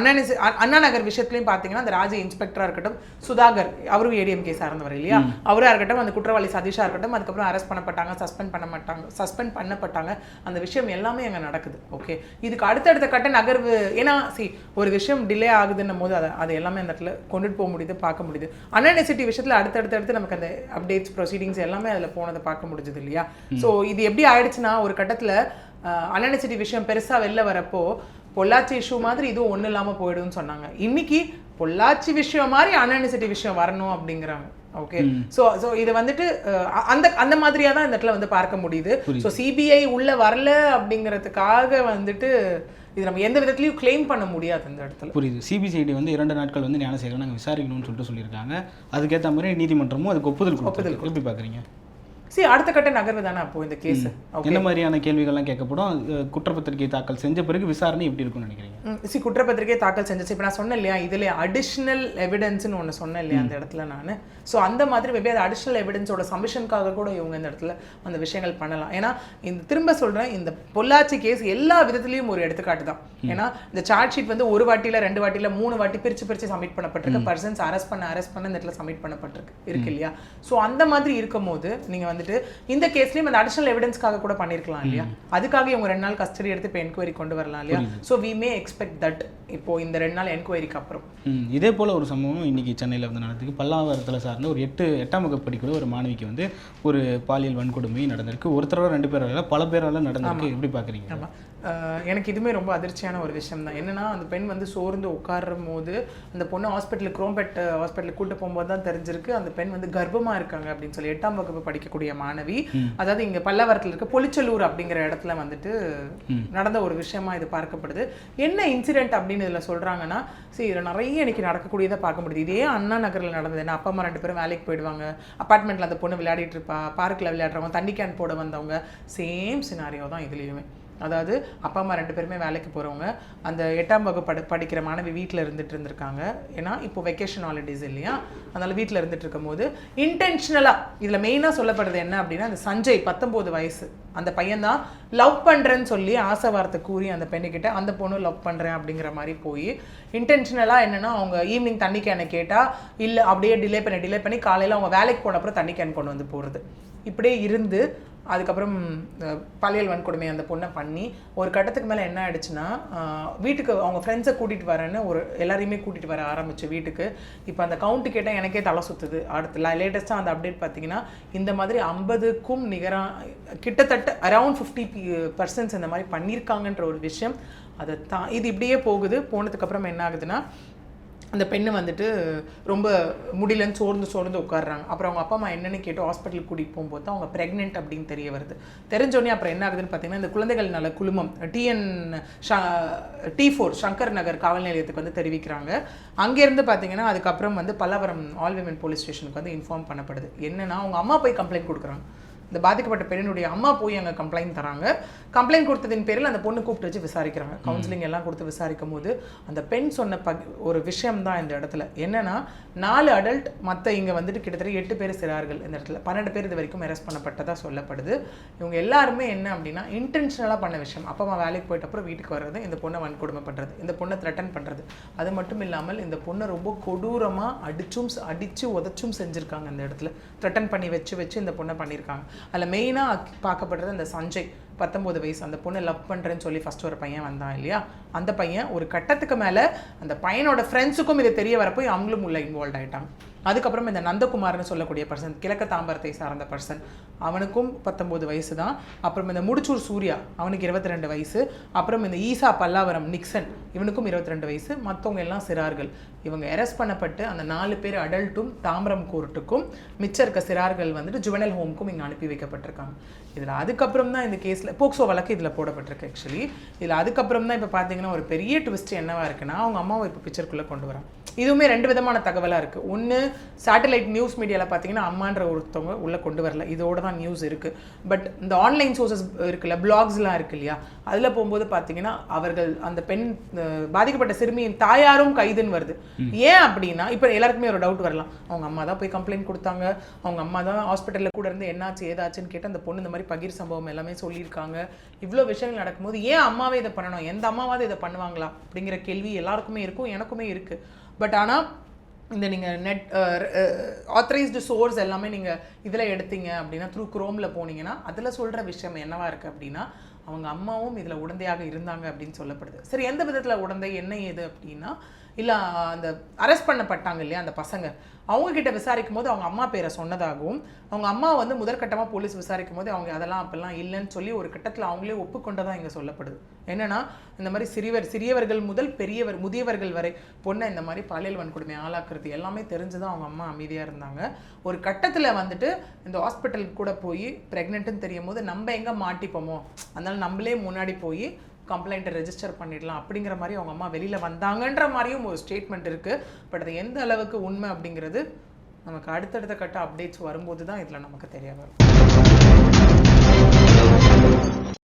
அனானிசி அண்ணா நகர் விஷயத்துலையும் பார்த்தீங்கன்னா அந்த ராஜ இன்ஸ்பெக்டராக இருக்கட்டும் சுதாகர் அவரும் ஏடிஎம்கே சார்ந்தவர் இல்லையா? அவராக இருக்கட்டும் அந்த குற்றவாளி சதீஷா இருக்கட்டும் அதுக்கப்புறம் அரெஸ்ட் பண்ணப்பட்டாங்க சஸ்பெண்ட் பண்ண மாட்டாங்க சஸ்பெண்ட் பண்ணப்பட்டாங்க. அந்த விஷயம் எல்லாமே அங்கே நடக்குது ஓகே இதுக்கு அடுத்தடுத்த கட்ட நகர்வு ஏன்னா சி ஒரு விஷயம் டிலே ஆகுதுன்னும் போது அதை அதை எல்லாமே அந்த இடத்துல கொண்டுட்டு போக முடியுது பார்க்க முடியுது. அன்எசிட்டி விஷயத்தில் அடுத்தடுத்து அடுத்து நமக்கு அந்த அப்டேட்ஸ் ப்ரொசீடிங்ஸ் எல்லாமே அதில் போனதை பார்க்க முடிஞ்சது இல்லையா? ஸோ இது எப்படி ஆயிடுச்சுன்னா ஒரு கட்டத்தில் அன்எசிட்டி விஷயம் பெருசாக வெளில வரப்போ பொள்ளாச்சி இஷ்யூ மாதிரி இதுவும் ஒன்றும் இல்லாமல் போயிடும்னு சொன்னாங்க. இன்னைக்கு பொள்ளாச்சி விஷயம் மாதிரி அன்எசிட்டி விஷயம் வரணும் அப்படிங்கிறாங்க. ஓகே ஸோ ஸோ இது வந்துட்டு அந்த அந்த மாதிரியாக தான் இந்த இடத்துல வந்து பார்க்க முடியுது. ஸோ சிபிஐ உள்ள வரல அப்படிங்கிறதுக்காக வந்துட்டு இது நம்ம எந்த விதத்துலையும் claim பண்ண முடியாது இந்த இடத்துல. புரியுது. சிபிசிஐடி வந்து இரண்டு நாட்கள் வந்து ஞானசேகரன் நாங்கள் விசாரிக்கணும்னு சொல்லிட்டு சொல்லியிருக்காங்க. அதுக்கேற்ற மாதிரி நீதிமன்றமும் அதுக்கு ஒப்புதல் கொடுத்தது எப்படி பார்க்குறீங்க? சரி அடுத்த கட்ட நகர்வு தானே அப்போ இந்த கேஸ் என்ன மாதிரியான கேள்விகள்லாம் கேட்கப்படும்? குற்றப்பத்திரிகை தாக்கல் செஞ்ச பிறகு விசாரணை எப்படி இருக்கும்னு நினைக்கிறீங்க? சி குற்றப்பத்திரிகை தாக்கல் செஞ்சிச்சு. இப்போ நான் சொன்னேன் இல்லையா இதில் அடிஷ்னல் எவிடன்ஸ்னு ஒன்று சொன்னேன் இல்லையா அந்த இடத்துல நான். ஸோ அந்த மாதிரி அது அடிஷ்னல் எவிடன்ஸோட சமிஷனுக்காக கூட இவங்க இந்த இடத்துல அந்த விஷயங்கள் பண்ணலாம். ஏன்னா இந்த திரும்ப சொல்கிறேன் இந்த பொள்ளாச்சி கேஸ் எல்லா விதத்துலேயும் ஒரு எடுத்துக்காட்டு தான். ஏன்னா இந்த சார்ஜ் ஷீட் வந்து ஒரு வாட்டியில் ரெண்டு வாட்டியில் மூணு வாட்டி பிரித்து பிரித்து சப்மிட் பண்ணப்பட்டிருக்கு. பர்சன்ஸ் அரெஸ்ட் பண்ண அரெஸ்ட் பண்ண இந்த இடத்துல சப்மிட் பண்ணப்பட்டிருக்கு. இருக்கு இல்லையா? ஸோ அந்த மாதிரி இருக்கும்போது நீங்கள் வந்துட்டு இந்த கேஸ்லேயும் அந்த அடிஷ்னல் எவிடன்ஸ்க்காக கூட பண்ணியிருக்கலாம் இல்லையா? அதுக்காக இவங்க ரெண்டு நாள் கஸ்டடி எடுத்து இப்போ என்கொயரி கொண்டு வரலாம் இல்லையா? So we may expect that இப்போ இந்த ரெண்டு நாள் என்கொயரிக்கு அப்புறம். இதே போல் ஒரு சம்பவம் இன்னைக்கு சென்னையில் வந்து நடந்திருக்கு. பல்லாவரத்தில் சார்ந்த ஒரு எட்டு எட்டாம் வகுப்பு படிக்கிற ஒரு மாணவிக்கு வந்து ஒரு பாலியல் வன்கொடுமை நடந்திருக்கு. ஒருத்தரோட ரெண்டு பேரால பல பேரால நடந்திருக்கு. எப்படி பார்க்குறீங்க ஆமாம் எனக்கு இதுவுமே ரொம்ப அதிர்ச்சியான ஒரு விஷயம் தான் என்னன்னா அந்த பெண் வந்து சோர்ந்து உட்காரும் போது அந்த பொண்ணு ஹாஸ்பிட்டலுக்கு குரோம்பெட் ஹாஸ்பிட்டலுக்கு கூட்டு போகும்போது தான் தெரிஞ்சிருக்கு அந்த பெண் வந்து கர்ப்பமா இருக்காங்க அப்படின்னு சொல்லி எட்டாம் வகுப்பு படிக்கக்கூடிய மாணவி. அதாவது இங்க பல்லவரத்தில் இருக்க பொலிச்சலூர் அப்படிங்கிற இடத்துல வந்துட்டு நடந்த ஒரு விஷயமா இது பார்க்கப்படுது. என்ன இன்சிடென்ட் அப்படின்னு இதுல சொல்றாங்கன்னா சரி இதுல நிறைய இன்னைக்கு நடக்கக்கூடியதை பார்க்க முடியுது. இதே அண்ணா நகர்ல நடந்தது என்ன? அப்பா அம்மா ரெண்டு பேரும் வேலைக்கு போயிடுவாங்க. அப்பார்ட்மெண்ட்ல அந்த பொண்ணு விளையாடிட்டு இருப்பா. பார்க்கில் விளையாடுறவங்க தண்ணி கேன் போட வந்தவங்க. சேம் சினாரியோ தான் இதுலயுமே. அதாவது அப்பா அம்மா ரெண்டு பேருமே வேலைக்கு போகிறவங்க அந்த எட்டாம் வகுப்பு படி படிக்கிற மாணவி வீட்டில் இருந்துட்டு இருந்திருக்காங்க. ஏன்னா இப்போ வெக்கேஷன் ஹாலிடேஸ் இல்லையா? அதனால் வீட்டில் இருந்துட்டு இருக்கும்போது இன்டென்ஷனலாக இதில் மெயினாக சொல்லப்படுறது என்ன அப்படின்னா அந்த சஞ்சய் பத்தொம்போது வயசு. அந்த பையன்தான் லவ் பண்ணுறேன்னு சொல்லி ஆசை வார்த்தை கூறி அந்த பெண்ணுக்கிட்ட அந்த பொண்ணு லவ் பண்ணுறேன் அப்படிங்கிற மாதிரி போய் இன்டென்ஷனலாக என்னென்னா அவங்க ஈவினிங் தண்ணி கேனை கேட்டால் இல்லை அப்படியே டிலே பண்ணி டிலே பண்ணி காலையில் அவங்க வேலைக்கு போன அப்புறம் தண்ணி கேன் கொண்டு வந்து போகிறது இப்படியே இருந்து அதுக்கப்புறம் பாலியல் வன்கொடுமை அந்த பொண்ணை பண்ணி ஒரு கட்டத்துக்கு மேலே என்ன ஆயிடுச்சுன்னா வீட்டுக்கு அவங்க ஃப்ரெண்ட்ஸை கூட்டிகிட்டு வரேன்னு ஒரு எல்லாரையுமே கூட்டிகிட்டு வர ஆரம்பிச்சு வீட்டுக்கு. இப்போ அந்த கவுண்ட்டு கேட்டால் எனக்கே தலை சுற்றுது அடுத்து லேட்டஸ்ட்டாக அந்த அப்டேட் பார்த்தீங்கன்னா இந்த மாதிரி ஐம்பதுக்கும் நிகராக கிட்டத்தட்ட அரவுண்ட் ஃபிஃப்டி பர்சன்ட்ஸ் இந்த மாதிரி பண்ணியிருக்காங்கன்ற ஒரு விஷயம் அதை தான் இது இப்படியே போகுது. போனதுக்கப்புறம் என்ன ஆகுதுன்னா அந்த பெண்ணு வந்துட்டு ரொம்ப முடியலன்னு சோர்ந்து சோர்ந்து உட்காடுறாங்க அப்புறம் அவங்க அப்பா அம்மா என்னென்னு கேட்டு ஹாஸ்பிட்டலுக்கு கூட்டிகிட்டு போகும்போது தான் அவங்க ப்ரெக்னென்ட் அப்படின்னு தெரிய வருது. தெரிஞ்சோடனே அப்புறம் என்ன ஆகுதுன்னு பார்த்தீங்கன்னா இந்த குழந்தைகள் நல குழுமம் TN D four Shankar Nagar காவல் நிலையத்துக்கு வந்து தெரிவிக்கிறாங்க. அங்கேருந்து பார்த்தீங்கன்னா அதுக்கப்புறம் வந்து பல்லவரம் ஆல் விமன் போலீஸ் ஸ்டேஷனுக்கு வந்து இன்ஃபார்ம் பண்ணப்படுது. என்னென்னா அவங்க அம்மா போய் கம்ப்ளைண்ட் கொடுக்குறாங்க. இந்த பாதிக்கப்பட்ட பெண்ணினுடைய அம்மா போய் அங்கே கம்ப்ளைண்ட் தராங்க. கம்ப்ளைண்ட் கொடுத்ததின் பேரில் அந்த பொண்ணு கூப்பிட்டு வச்சு விசாரிக்கிறாங்க. கவுன்சிலிங் எல்லாம் கொடுத்து விசாரிக்கும் போது அந்த பெண் சொன்ன பக் ஒரு விஷயம் தான் இந்த இடத்துல. என்னன்னா நாலு அடல்ட் மற்ற இங்கே வந்துட்டு கிட்டத்தட்ட எட்டு பேர் சிறார்கள் இந்த இடத்துல. பன்னெண்டு பேர் இது வரைக்கும் அரெஸ்ட் பண்ணப்பட்டதா சொல்லப்படுது. இவங்க எல்லாருமே என்ன அப்படின்னா இன்டென்ஷனலாக பண்ண விஷயம். அப்பா அம்மா வேலைக்கு போயிட்ட அப்புறம் வீட்டுக்கு வர்றது இந்த பொண்ணை வன்கொடுமை பண்ணுறது இந்த பொண்ணை த்ரெட்டன் பண்ணுறது அது மட்டும் இல்லாமல் இந்த பொண்ணை ரொம்ப கொடூரமாக அடிச்சும் அடிச்சு உதச்சும் செஞ்சுருக்காங்க இந்த இடத்துல. த்ரெட்டன் பண்ணி வச்சு வச்சு இந்த பொண்ணை பண்ணியிருக்காங்க. அதில் மெயினாக பார்க்கப்படுறது அந்த சஞ்சய். பத்தொம்போது வயசு. அந்த பொண்ணு லவ் பண்ணுறேன்னு சொல்லி ஃபர்ஸ்ட் ஒரு பையன் வந்தான் இல்லையா? அந்த பையன் ஒரு கட்டத்துக்கு மேலே அந்த பையனோட ஃப்ரெண்ட்ஸுக்கும் இது தெரிய வரப்போய் அவங்களும் உள்ள இன்வால்வ் ஆகிட்டாங்க அதுக்கப்புறம் இந்த நந்தகுமார்னு சொல்லக்கூடிய பர்சன் கிழக்க தாம்பரத்தை சார்ந்த பர்சன் அவனுக்கும் பத்தொம்போது வயசு தான் அப்புறம் இந்த முடிச்சூர் சூர்யா அவனுக்கு இருபத்தி ரெண்டு வயசு. அப்புறம் இந்த ஈசா பல்லாவரம் நிக்சன் இவனுக்கும் இருபத்தி ரெண்டு வயசு. மற்றவங்க எல்லாம் சிறார்கள். இவங்க அரெஸ்ட் பண்ணப்பட்டு அந்த நாலு பேர் அடல்ட்டும் தாம்பரம் கோர்ட்டுக்கும் மிச்சம் இருக்க சிறார்கள் வந்துட்டு ஜுவனல் ஹோம்க்கும் இங்கே அனுப்பி வைக்கப்பட்டிருக்காங்க. இதில் அதுக்கப்புறம் தான் இந்த கேஸில் போக்சோ வழக்கு இதில் போடப்பட்டிருக்கு ஆக்சுவலி இதில் அதுக்கப்புறம் தான் இப்போ பார்த்தீங்கன்னா ஒரு பெரிய ட்விஸ்ட் என்னவாக இருக்குன்னா அவங்க அம்மாவை இப்போ பிக்சருக்குள்ளே கொண்டு வரான் இதுவுமே ரெண்டு விதமான தகவலாக இருக்குது ஒன்று சேட்டலைட் நியூஸ் மீடியாவில் பார்த்தீங்கன்னா அம்மான்ற ஒருத்தவங்க உள்ளே கொண்டு வரல. இதோட தான் நியூஸ் இருக்குது பட் இந்த ஆன்லைன் சோர்சஸ் இருக்குல்ல பிளாக்ஸ்லாம் இருக்கு இல்லையா? அதில் போகும்போது பார்த்தீங்கன்னா அவர்கள் அந்த பெண் பாதிக்கப்பட்ட சிறுமியின் தாயாரும் கைதுன்னு வருது. ஏன் அப்படின்னா இப்போ எல்லாருக்குமே ஒரு டவுட் வரலாம். அவங்க அம்மா தான் போய் கம்ப்ளைண்ட் கொடுத்தாங்க. அவங்க அம்மா தான் ஹாஸ்பிட்டலில் கூட இருந்து என்னாச்சு ஏதாச்சுன்னு கேட்டு அந்த பொண்ணு இந்த மாதிரி பகிர் சம்பவம் எல்லாமே சொல்லியிருக்காங்க. இவ்வளோ விஷயங்கள் நடக்கும்போது ஏன் அம்மாவே இதை பண்ணணும்? எந்த அம்மாவாவது இதை பண்ணுவாங்களா? அப்படிங்கிற கேள்வி எல்லாருக்குமே இருக்கும் எனக்குமே இருக்குது பட் ஆனால் இந்த நீங்கள் நெட் ஆத்தரைஸ்டு சோர்ஸ் எல்லாமே நீங்கள் இதில் எடுத்தீங்க அப்படின்னா த்ரூ குரோமில் போனீங்கன்னா அதில் சொல்கிற விஷயம் என்னவா இருக்குது அப்படின்னா அவங்க அம்மாவும் இதில் உடந்தையாக இருந்தாங்க அப்படின்னு சொல்லப்படுது. சரி எந்த விதத்தில் உடந்தை என்ன ஏது அப்படின்னா இல்லை அந்த அரெஸ்ட் பண்ணப்பட்டாங்க இல்லையா அந்த பசங்க. அவங்கக்கிட்ட விசாரிக்கும் போது அவங்க அம்மா பேரை சொன்னதாகவும் அவங்க அம்மா வந்து முதற்கட்டமாக போலீஸ் விசாரிக்கும் போது அவங்க அதெல்லாம் அப்பெல்லாம் இல்லைன்னு சொல்லி ஒரு கட்டத்தில் அவங்களே ஒப்புக்கொண்டதாக இங்கே சொல்லப்படுது. என்னென்னா இந்த மாதிரி சிறியவர் சிறியவர்கள் முதல் பெரியவர் முதியவர்கள் வரை பொண்ணை இந்த மாதிரி பாலியல் வன்கொடுமை ஆளாக்குறது எல்லாமே தெரிஞ்சுதான் அவங்க அம்மா அமைதியாக இருந்தாங்க. ஒரு கட்டத்தில் வந்துட்டு இந்த ஹாஸ்பிட்டலுக்கு கூட போய் ப்ரெக்னென்ட்டுன்னு தெரியும் போது நம்ம எங்கே மாட்டிப்போமோ? அதனால நம்மளே முன்னாடி போய் கம்ப்ளைண்ட்டை ரெஜிஸ்டர் பண்ணிடலாம் அப்படிங்கிற மாதிரி அவங்க அம்மா வெளியில் வந்தாங்கன்ற மாதிரியும் ஒரு ஸ்டேட்மெண்ட் இருக்குது பட் அது எந்த அளவுக்கு உண்மை அப்படிங்கிறது நமக்கு அடுத்தடுத்த கட்ட அப்டேட்ஸ் வரும்போது தான் இதில் நமக்கு தெரிய வரும்.